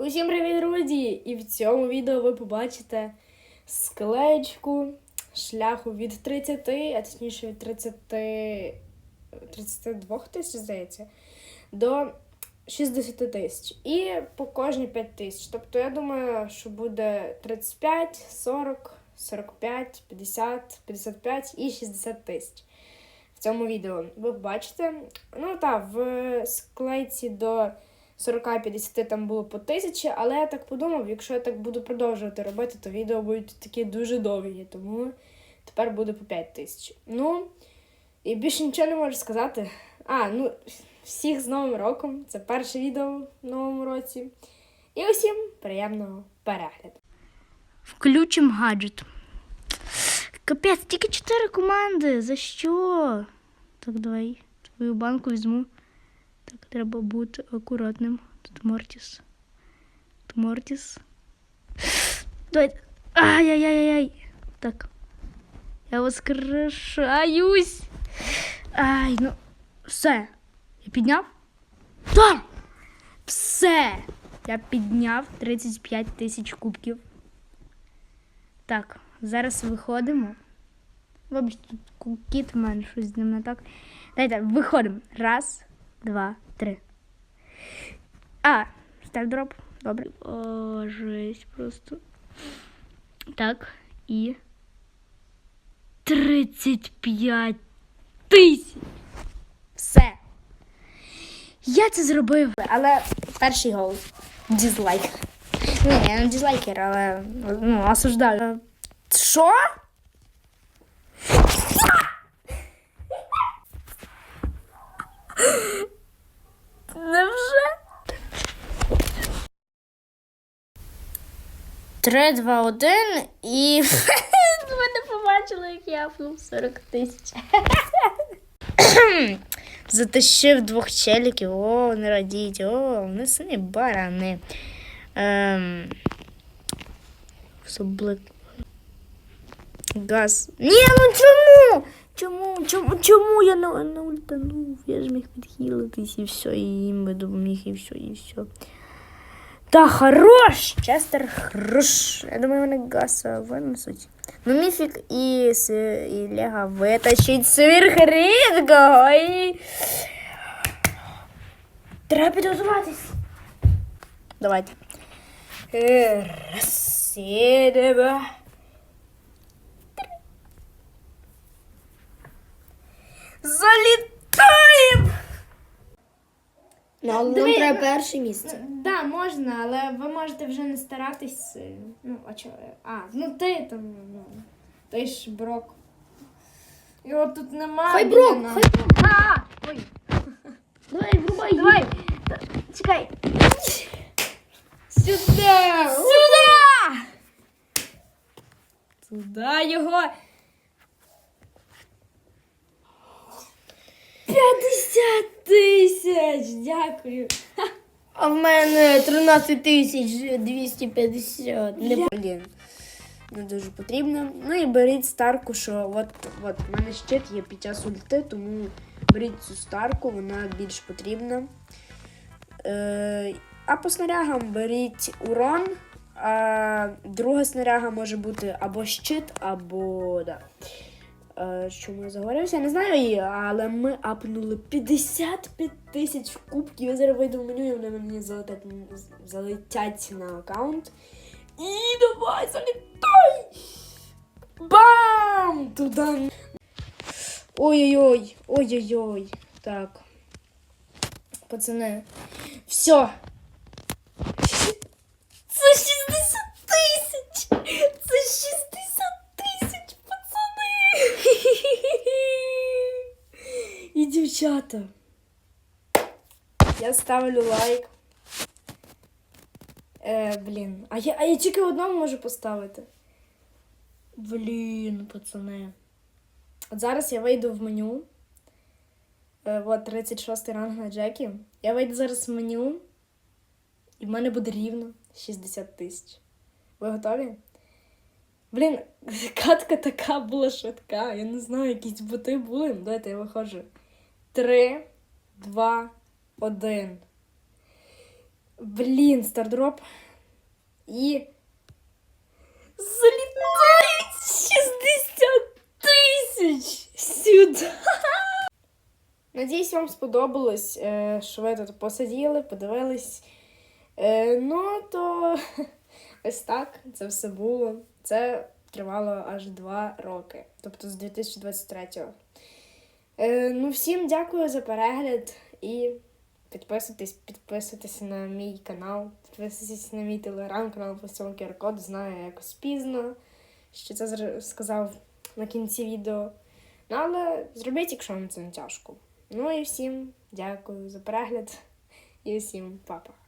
Усім привіт, друзі! І в цьому відео ви побачите склеєчку шляху від 30, а точніше від 30, 32 тисяч, здається, до 60 тисяч. І по кожній 5 тисяч. Тобто, я думаю, що буде 35, 40, 45, 50, 55 і 60 тисяч. В цьому відео ви побачите. Ну так, в склейці до 40-50 там було по тисячі, але я так подумав, якщо я так буду продовжувати робити, то відео будуть такі дуже довгі, тому тепер буде по 5 тисяч. Ну, і більше нічого не можу сказати. А, ну, всіх з Новим роком. Це перше відео в новому році. І усім приємного перегляду. Включим гаджет. Капець, тільки чотири команди. За що? Так, давай твою банку візьму. Так, треба бути акуратним. Тут Мортіс. Тут Мортіс. Давай. Ай-яй-яй-яй. Так. Я воскрешаюсь. Ай, ну. Все. Я підняв? Так! Все! Я підняв 35 тисяч кубків. Так, зараз виходимо. Вибач, тут кіт в мене щось з ним не так. Дайте, виходимо. Раз, два, три. А, стардроп. Добре. О, жесть просто. Так, і. 35 тисяч. Все. Я це зробив. Але перший гол. Дізлайк. Ні, я не дизлайкер, але ну, осуждаю. Що? Невже? 3, 2, 1 і. Ви не побачили, як я апнув 40 тисяч. Затащив двох челіків. О, не радіть. О, вони самі барани. Ем... Соблик. Газ. Ні, ну чому? Чому? Чому? Чому я не, не ультанув? Я ж міг підхилитись і все, і їм би допоміг, і все, і все. Та хорош! Честер хорош. Я думаю, вони гаса винесуть. Ну, Міфік і, і Лего витащить сверхрідкого і... Треба підготуватись. Давайте. Е, Раз, і два. Ну, але нам треба перше місце. Да, можна, але ви можете вже не старатись сильно. Ну, а чого? А, ну ти там, ну, ти ж брок. Його тут немає. Хай брок, хай А, ой. Давай, врубай. Давай. Та- Чекай. Сюди! Сюди! Туди його. 50 тисяч! Дякую. А в мене 13 тисяч 250. Не блін. Не дуже потрібно. Ну і беріть старку, що от, от в мене щит є під час ульти, тому беріть цю старку, вона більш потрібна. Е, а по снарягам беріть урон. А друга снаряга може бути або щит, або. Да. Е, Чому я заговорився? Я не знаю її, але ми апнули 55 тисяч кубків. Я зараз вийду в меню і вони мені залетять, залетять на аккаунт. І давай, залітай! Бам! Туда. Ой-ой-ой, ой-ой-ой. Так. Пацани. Все. Дівчата. Я ставлю лайк. Е, блін. А я, а я тільки одному можу поставити. Блін, пацани. От зараз я вийду в меню. Е, от 36 ранг на Джекі. Я вийду зараз в меню. І в мене буде рівно 60 тисяч. Ви готові? Блін, катка така була швидка. Я не знаю, якісь боти були. Давайте я виходжу. Три, два, один. Блін, стардроп. І. Залітають 60 тисяч сюди. Надіюсь, вам сподобалось, е, що ви тут посиділи, подивились. Е, Ну, то ось так це все було. Це тривало аж два роки, тобто з 2023-го. Е, Ну, всім дякую за перегляд і підписуйтесь, підписуйтесь на мій канал, підписуйтесь на мій телеграм-канал по цьому QR-коду. Знаю, якось пізно, що це сказав на кінці відео. Ну, але зробіть, якщо вам це не тяжко. Ну і всім дякую за перегляд і всім па-па.